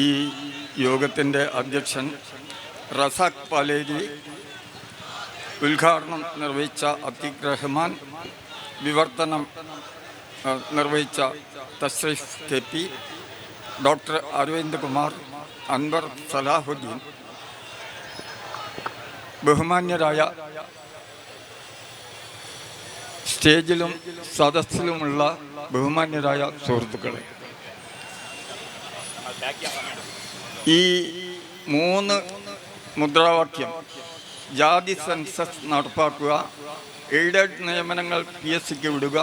ഈ യോഗത്തിന്റെ അധ്യക്ഷൻ റസാഖ് പാലേരി ഉദ്ഘാടനം നിർവഹിച്ച അത്തിഖ് റഹ്മാൻ വിവർത്തനം നിർവഹിച്ച Thashreef K P doctor Aravind Kumar Anwar Salahuddin ബഹുമാന്യരായ സ്റ്റേജിലും സദസ്സിലുമുള്ള ബഹുമാന്യരായ സുഹൃത്തുക്കളെ. ഈ മൂന്ന് മുദ്രാവാക്യം ജാതി സെൻസസ് നടപ്പാക്കുക എയ്ഡഡ് നിയമനങ്ങൾ പി എസ് സിക്ക് വിടുക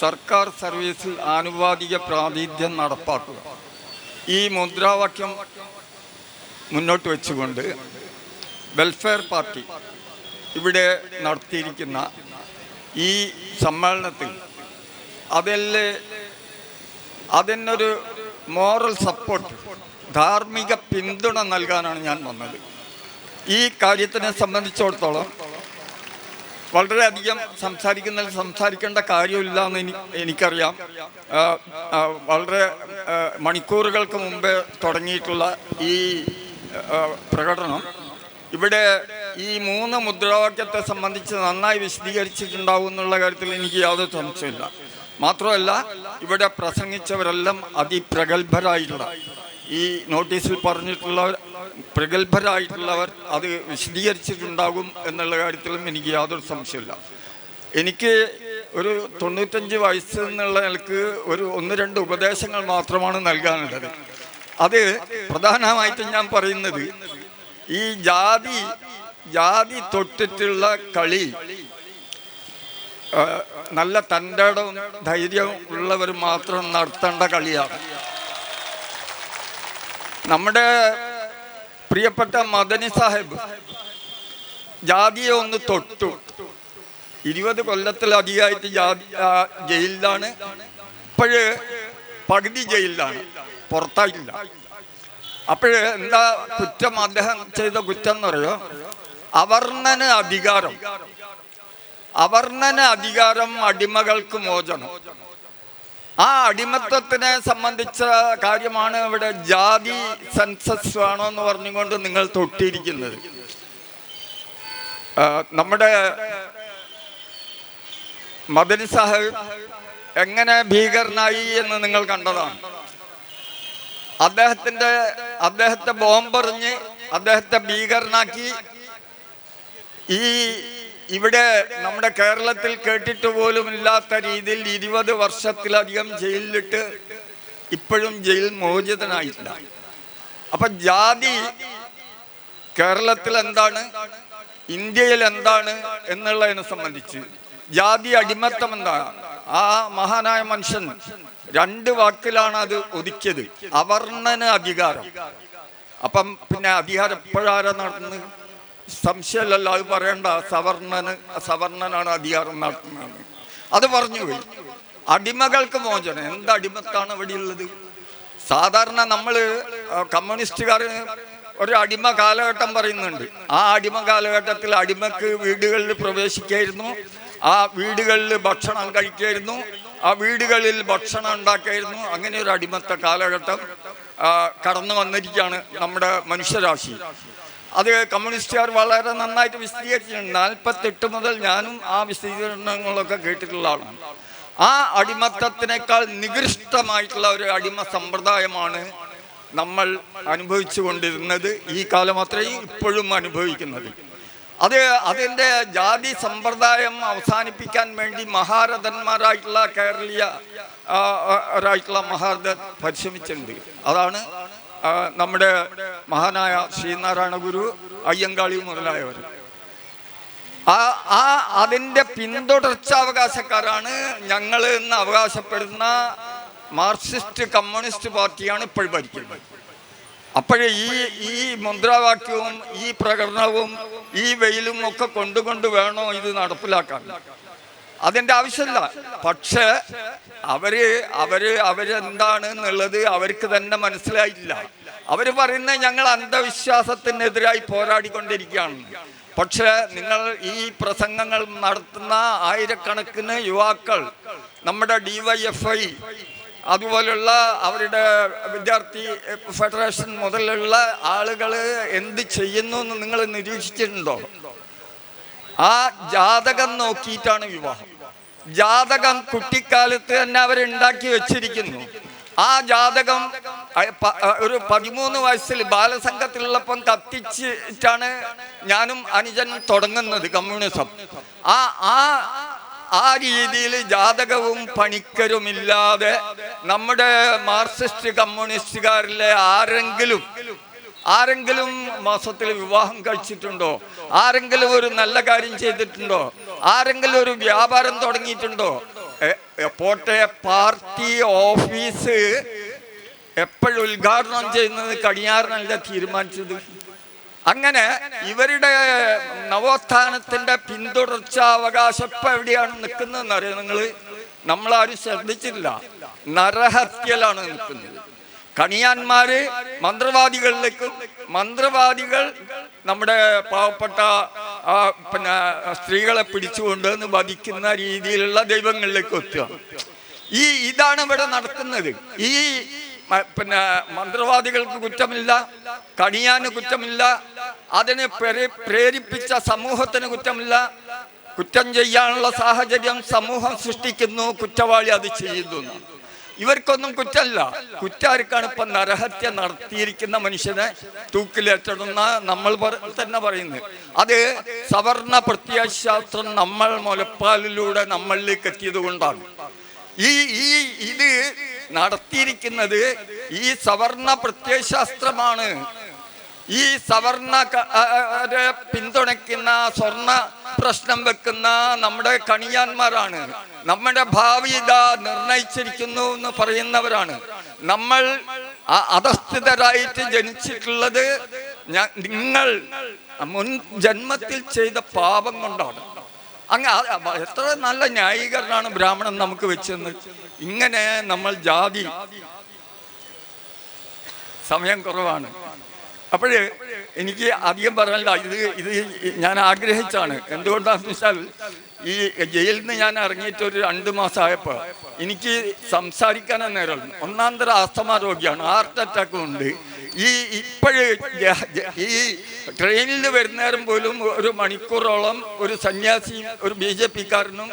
സർക്കാർ സർവീസിൽ ആനുപാതിക പ്രാതിനിധ്യം നടപ്പാക്കുക. ഈ മുദ്രാവാക്യം മുന്നോട്ട് വെച്ചുകൊണ്ട് വെൽഫെയർ പാർട്ടി ഇവിടെ നടത്തിയിരിക്കുന്ന ഈ സമ്മേളനത്തിൽ അതല്ലേ അതിനൊരു മോറൽ സപ്പോർട്ട് ധാർമ്മിക പിന്തുണ നൽകാനാണ് ഞാൻ വന്നത്. ഈ കാര്യത്തിനെ സംബന്ധിച്ചിടത്തോളം വളരെയധികം സംസാരിക്കുന്നതിൽ സംസാരിക്കേണ്ട കാര്യമില്ല എന്ന് എനി- എനിക്കറിയാം വളരെ മണിക്കൂറുകൾക്ക് മുമ്പേ തുടങ്ങിയിട്ടുള്ള ഈ പ്രകടനം ഇവിടെ ഈ മൂന്ന് മുദ്രാവാക്യത്തെ സംബന്ധിച്ച് നന്നായി വിശദീകരിച്ചിട്ടുണ്ടാവും എന്നുള്ള കാര്യത്തിൽ എനിക്ക് യാതൊരു സംശയമില്ല മാത്രമല്ല ഇവിടെ പ്രസംഗിച്ചവരെല്ലാം അതിപ്രഗത്ഭരായിട്ടുള്ള ഈ നോട്ടീസിൽ പറഞ്ഞിട്ടുള്ളവർ പ്രഗത്ഭരായിട്ടുള്ളവർ അത് വിശദീകരിച്ചിട്ടുണ്ടാകും എന്നുള്ള കാര്യത്തിലും എനിക്ക് യാതൊരു സംശയമില്ല എനിക്ക് ഒരു തൊണ്ണൂറ്റഞ്ച് വയസ്സ് എന്നുള്ള നിലയ്ക്ക് ഒരു ഒന്ന് രണ്ട് ഉപദേശങ്ങൾ മാത്രമാണ് നൽകാനുള്ളത്. അത് പ്രധാനമായിട്ടും ഞാൻ പറയുന്നത് ഈ ജാതി ജാതി തൊട്ടിട്ടുള്ള കളി നല്ല തന്റെ ധൈര്യവും ഉള്ളവർ മാത്രം നടത്തേണ്ട കളിയാണ്. നമ്മുടെ പ്രിയപ്പെട്ട മദനി സാഹിബ് ജാതിയെ ഒന്ന് തൊട്ടു. ഇരുപത് കൊല്ലത്തിലധികമായിട്ട് ജാതി ജയിലിലാണ്. ഇപ്പോഴ് പകുതി ജയിലിലാണ്. പുറത്തായിട്ടില്ല. അപ്പോഴ് എന്താ കുറ്റം? അദ്ദേഹം ചെയ്ത കുറ്റം എന്ന് പറയോ അവർണന് അധികാരം. അവർണന് അധികാരം അടിമകൾക്ക് മോചനം. ആ അടിമത്വത്തിനെ സംബന്ധിച്ച കാര്യമാണ് ഇവിടെ ജാതി സെൻസസ് വേണോ എന്ന് പറഞ്ഞുകൊണ്ട് നിങ്ങൾ തൊട്ടിരിക്കുന്നത്. നമ്മുടെ മദനി സാഹിബ് എങ്ങനെ ഭീകരനായി എന്ന് നിങ്ങൾ കണ്ടതാണ്. അദ്ദേഹത്തിന്റെ അദ്ദേഹത്തെ ബോംബെറിഞ്ഞ് അദ്ദേഹത്തെ ഭീകരനാക്കി ഈ ഇവിടെ നമ്മുടെ കേരളത്തിൽ കേട്ടിട്ട് പോലും ഇല്ലാത്ത രീതിയിൽ ഇരുപത് വർഷത്തിലധികം ജയിലിലിട്ട് ഇപ്പോഴും ജയിൽ മോചിതനായിട്ടില്ല. അപ്പൊ ജാതി കേരളത്തിൽ എന്താണ്? ഇന്ത്യയിൽ എന്താണ് എന്നുള്ളതിനെ സംബന്ധിച്ച് ജാതി അടിമത്തം എന്താണ്? ആ മഹാനായ മനുഷ്യൻ രണ്ട് വാക്കിലാണ് അത് ഒതുക്കിയത്. അവർണന് അധികാരം. അപ്പം പിന്നെ അധികാരം എപ്പോഴാരാ നടത്തുന്നത് സംശയമല്ലല്ലോ അത് പറയണ്ട. സവർണന് സവർണനാണ് അധികാരം നടത്തുന്നത്. അത് പറഞ്ഞു പോയി. അടിമകൾക്ക് മോചനം. എന്ത് അടിമത്താണ് ഇവിടെ ഉള്ളത്? സാധാരണ നമ്മൾ കമ്മ്യൂണിസ്റ്റുകാർ ഒരു അടിമ കാലഘട്ടം പറയുന്നുണ്ട്. ആ അടിമ കാലഘട്ടത്തിൽ അടിമക്ക് വീടുകളിൽ പ്രവേശിക്കായിരുന്നു. ആ വീടുകളിൽ ഭക്ഷണം കഴിക്കായിരുന്നു. ആ വീടുകളിൽ ഭക്ഷണം ഉണ്ടാക്കായിരുന്നു. അങ്ങനെ ഒരു അടിമത്ത കാലഘട്ടം കടന്നു വന്നിരിക്കുകയാണ് നമ്മുടെ മനുഷ്യരാശി. അത് കമ്മ്യൂണിസ്റ്റുകാർ വളരെ നന്നായിട്ട് വിശദീകരിച്ചിട്ടുണ്ട്. നാൽപ്പത്തെട്ട് മുതൽ ഞാനും ആ വിശദീകരണങ്ങളൊക്കെ കേട്ടിട്ടുള്ള ആളാണ്. ആ അടിമത്തത്തിനേക്കാൾ നികൃഷ്ടമായിട്ടുള്ള ഒരു അടിമ സമ്പ്രദായമാണ് നമ്മൾ അനുഭവിച്ചു കൊണ്ടിരുന്നത് ഈ കാലം അത്രയും ഇപ്പോഴും അനുഭവിക്കുന്നത്. അത് അതിന്റെ ജാതി സമ്പ്രദായം അവസാനിപ്പിക്കാൻ വേണ്ടി മഹാരഥന്മാരായിട്ടുള്ള കേരളീയ രായിട്ടുള്ള മഹാരഥൻ പരിശ്രമിച്ചിട്ടുണ്ട്. അതാണ് നമ്മുടെ മഹാനായ ശ്രീനാരായണ ഗുരു അയ്യങ്കാളി മുതലായവർ. ആ ആ അതിന്റെ പിന്തുടർച്ചാവകാശക്കാരാണ് ഞങ്ങൾ എന്ന് അവകാശപ്പെടുന്ന മാർക്സിസ്റ്റ് കമ്മ്യൂണിസ്റ്റ് പാർട്ടിയാണ് ഇപ്പോൾ ഭരിക്കുന്നത്. അപ്പോഴേ ഈ ഈ മുദ്രാവാക്യവും ഈ പ്രകടനവും ഈ വെയിലും ഒക്കെ കൊണ്ടുകൊണ്ട് വേണോ ഇത് നടപ്പിലാക്കാൻ? അതിന്റെ ആവശ്യമില്ല. പക്ഷേ അവർ അവർ അവരെന്താണ് എന്നുള്ളത് അവർക്ക് തന്നെ മനസ്സിലായില്ല. അവർ പറയുന്ന ഞങ്ങൾ അന്ധവിശ്വാസത്തിനെതിരായി പോരാടിക്കൊണ്ടിരിക്കുകയാണ്. പക്ഷേ നിങ്ങൾ ഈ പ്രസംഗങ്ങൾ നടത്തുന്ന ആയിരക്കണക്കിന് യുവാക്കൾ നമ്മുടെ ഡിവൈഎഫ്ഐ അതുപോലുള്ള അവരുടെ വിദ്യാർത്ഥി ഫെഡറേഷൻ മുതലുള്ള ആളുകൾ എന്ത് ചെയ്യുന്നു എന്ന് നിങ്ങൾ നിരീക്ഷിച്ചിട്ടുണ്ടോ? ആ ജാതകം നോക്കിയിട്ടാണ് വിവാഹം. ജാതകം കുട്ടിക്കാലത്ത് തന്നെ അവരുണ്ടാക്കി വെച്ചിരിക്കുന്നു. ആ ജാതകം ഒരു പതിമൂന്ന് വയസ്സിൽ ബാലസംഘത്തിലുള്ളപ്പം കത്തിച്ചിട്ടാണ് ഞാനും അനുജനും തുടങ്ങുന്നത് കമ്മ്യൂണിസം. ആ ആ ആ രീതിയിൽ ജാതകവും പണിക്കരുമില്ലാതെ നമ്മുടെ മാർക്സിസ്റ്റ് കമ്മ്യൂണിസ്റ്റുകാരിലെ ആരെങ്കിലും ആരെങ്കിലും മാസത്തിൽ വിവാഹം കഴിച്ചിട്ടുണ്ടോ? ആരെങ്കിലും ഒരു നല്ല കാര്യം ചെയ്തിട്ടുണ്ടോ? ആരെങ്കിലും ഒരു വ്യാപാരം തുടങ്ങിയിട്ടുണ്ടോ? പോട്ടെ പാർട്ടി ഓഫീസ് എപ്പോഴും ഉദ്ഘാടനം ചെയ്യുന്നത് കടിയാറിനല്ല തീരുമാനിച്ചത്. അങ്ങനെ ഇവരുടെ നവോത്ഥാനത്തിന്റെ പിന്തുടർച്ച അവകാശം എവിടെയാണ് നിൽക്കുന്നതെന്ന് അറിയാം നിങ്ങൾ? നമ്മളാരും ശ്രദ്ധിച്ചിട്ടില്ല. നരഹത്യലാണ് നിൽക്കുന്നത്. കണിയാന്മാര് മന്ത്രവാദികളിലേക്കും മന്ത്രവാദികൾ നമ്മുടെ പാവപ്പെട്ട പിന്നെ സ്ത്രീകളെ പിടിച്ചുകൊണ്ട് വധിക്കുന്ന രീതിയിലുള്ള ദൈവങ്ങളിലേക്ക് എത്തുക. ഈ ഇതാണ് ഇവിടെ നടക്കുന്നത്. ഈ പിന്നെ മന്ത്രവാദികൾക്ക് കുറ്റമില്ല കണിയാന് കുറ്റമില്ല അതിന് പ്രേ- പ്രേരിപ്പിച്ച സമൂഹത്തിന് കുറ്റമില്ല. കുറ്റം ചെയ്യാനുള്ള സാഹചര്യം സമൂഹം സൃഷ്ടിക്കുന്നു കുറ്റവാളി അത് ചെയ്യുന്നു. ഇവർക്കൊന്നും കുറ്റമല്ല. കുറ്റാർക്കാണ് ഇപ്പൊ നരഹത്യ നടത്തിയിരിക്കുന്ന മനുഷ്യനെ തൂക്കിലേറ്റണമെന്ന നമ്മൾ തന്നെ പറയുന്നത്. അത് സവർണ പ്രത്യയശാസ്ത്രം നമ്മൾ മുലപ്പാലിലൂടെ നമ്മളിലേക്ക് എത്തിയത് കൊണ്ടാണ് ഈ ഈ ഇത് നടത്തിയിരിക്കുന്നത് ഈ സവർണ പ്രത്യയശാസ്ത്രമാണ്. ഈ സവർണ പിന്തുണയ്ക്കുന്ന സ്വർണ പ്രശ്നം വെക്കുന്ന നമ്മുടെ കണിയാന്മാരാണ്. നമ്മുടെ ഭാവി ഇതാ നിർണയിച്ചിരിക്കുന്നു എന്ന് പറയുന്നവരാണ്. നമ്മൾ അധസ്ഥിതരായിട്ട് ജനിച്ചിട്ടുള്ളത് നിങ്ങൾ മുൻ ജന്മത്തിൽ ചെയ്ത പാപം കൊണ്ടാണ്. അങ്ങ് എത്ര നല്ല ന്യായീകരണമാണ് ബ്രാഹ്മണൻ നമുക്ക് വെച്ചെന്ന്. ഇങ്ങനെ നമ്മൾ ജാതി സമയം കുറവാണ്. അപ്പോഴ് എനിക്ക് അധികം പറയാനില്ല ഇത് ഇത് ഞാൻ ആഗ്രഹിച്ചാണ്. എന്തുകൊണ്ടാണെന്ന് വെച്ചാൽ ഈ ജയിലിൽ നിന്ന് ഞാൻ ഇറങ്ങിയിട്ട് ഒരു രണ്ട് മാസമായപ്പോൾ എനിക്ക് സംസാരിക്കാനേ നേരം ഒന്നാം തരം ആസ്തമ രോഗിയാണ് ഹാർട്ട് അറ്റാക്കും ഉണ്ട്. ഈ ഇപ്പോഴ് ഈ ട്രെയിനിൽ വരുന്നേരം പോലും ഒരു മണിക്കൂറോളം ഒരു സന്യാസിയും ഒരു ബി ജെ പിക്കാരനും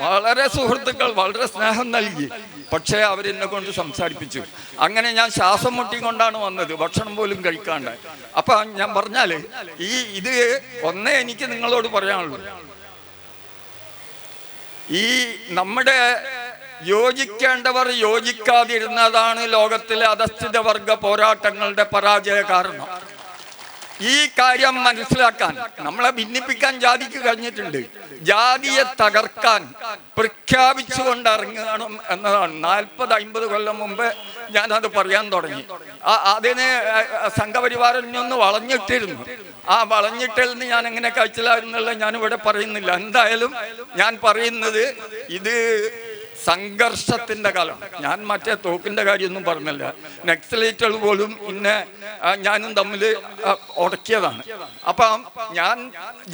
വളരെ സുഹൃത്തുക്കൾ വളരെ സ്നേഹം നൽകി. പക്ഷേ അവരെന്നെ കൊണ്ട് സംസാരിപ്പിച്ചു. അങ്ങനെ ഞാൻ ശ്വാസം മുട്ടിക്കൊണ്ടാണ് വന്നത് ഭക്ഷണം പോലും കഴിക്കാണ്ട്. അപ്പൊ ഞാൻ പറഞ്ഞാൽ ഈ ഇത് ഒന്നേ എനിക്ക് നിങ്ങളോട് പറയാനുള്ളൂ. ഈ നമ്മുടെ യോജിക്കേണ്ടവർ യോജിക്കാതിരുന്നതാണ് ലോകത്തിലെ അധസ്ഥിത വർഗ പോരാട്ടങ്ങളുടെ പരാജയ കാരണം. ഈ കാര്യം മനസ്സിലാക്കാൻ നമ്മളെ ഭിന്നിപ്പിക്കാൻ ജാതിക്ക് കഴിഞ്ഞിട്ടുണ്ട്. ജാതിയെ തകർക്കാൻ പ്രഖ്യാപിച്ചുകൊണ്ട് ഇറങ്ങണം എന്നതാണ്. നാൽപ്പത് അമ്പത് കൊല്ലം മുമ്പ് ഞാനത് പറയാൻ തുടങ്ങി. ആ- അതിന് സംഘപരിവാറിനൊന്ന് വളഞ്ഞിട്ടിരുന്നു. ആ വളഞ്ഞിട്ടിൽ നിന്ന് ഞാൻ എങ്ങനെ കഴിച്ചില്ല ഞാൻ ഇവിടെ പറയുന്നില്ല. എന്തായാലും ഞാൻ പറയുന്നത് ഇത് സംഘർഷത്തിന്റെ കാലം. ഞാൻ മറ്റേ തോക്കിന്റെ കാര്യമൊന്നും പറഞ്ഞില്ല. നക്സലേറ്റുകൾ പോലും ഇന്നെ ഞാനും തമ്മിൽ ഉടക്കിയതാണ്. അപ്പം ഞാൻ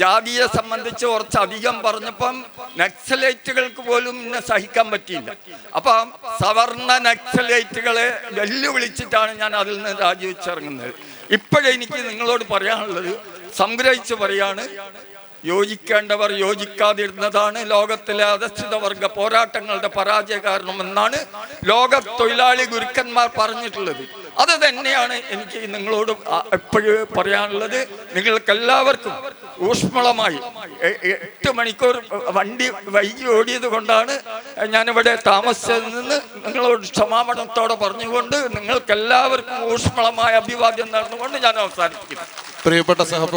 ജാതിയെ സംബന്ധിച്ച് കുറച്ചധികം പറഞ്ഞപ്പം നക്സലേറ്റുകൾക്ക് പോലും ഇന്നെ സഹിക്കാൻ പറ്റിയില്ല. അപ്പം സവർണ നക്സലേറ്റുകളെ വെല്ലുവിളിച്ചിട്ടാണ് ഞാൻ അതിൽ നിന്ന് രാജിവെച്ചിറങ്ങുന്നത്. ഇപ്പോഴെനിക്ക് നിങ്ങളോട് പറയാനുള്ളത് സംഗ്രഹിച്ച് പറയാണ് യോജിക്കേണ്ടവർ യോജിക്കാതിരുന്നതാണ് ലോകത്തിലെ അധസ്ഥിത വർഗ പോരാട്ടങ്ങളുടെ പരാജയ കാരണമെന്നാണ് ലോക തൊഴിലാളി ഗുരുക്കന്മാർ പറഞ്ഞിട്ടുള്ളത്. അത് തന്നെയാണ് എനിക്ക് നിങ്ങളോട് എപ്പോഴും പറയാനുള്ളത്. നിങ്ങൾക്കെല്ലാവർക്കും ഊഷ്മളമായി എട്ട് മണിക്കൂർ വണ്ടി വൈകി ഓടിയത് കൊണ്ടാണ് ഞാനിവിടെ താമസിച്ചതിൽ നിന്ന് നിങ്ങളോട് ക്ഷമാപണത്തോടെ പറഞ്ഞുകൊണ്ട് നിങ്ങൾക്കെല്ലാവർക്കും ഊഷ്മളമായ അഭിവാദ്യം നടന്നുകൊണ്ട് ഞാൻ അവസാനിപ്പിക്കുന്നു. പ്രിയപ്പെട്ട സഹപ്രവർത്തകർ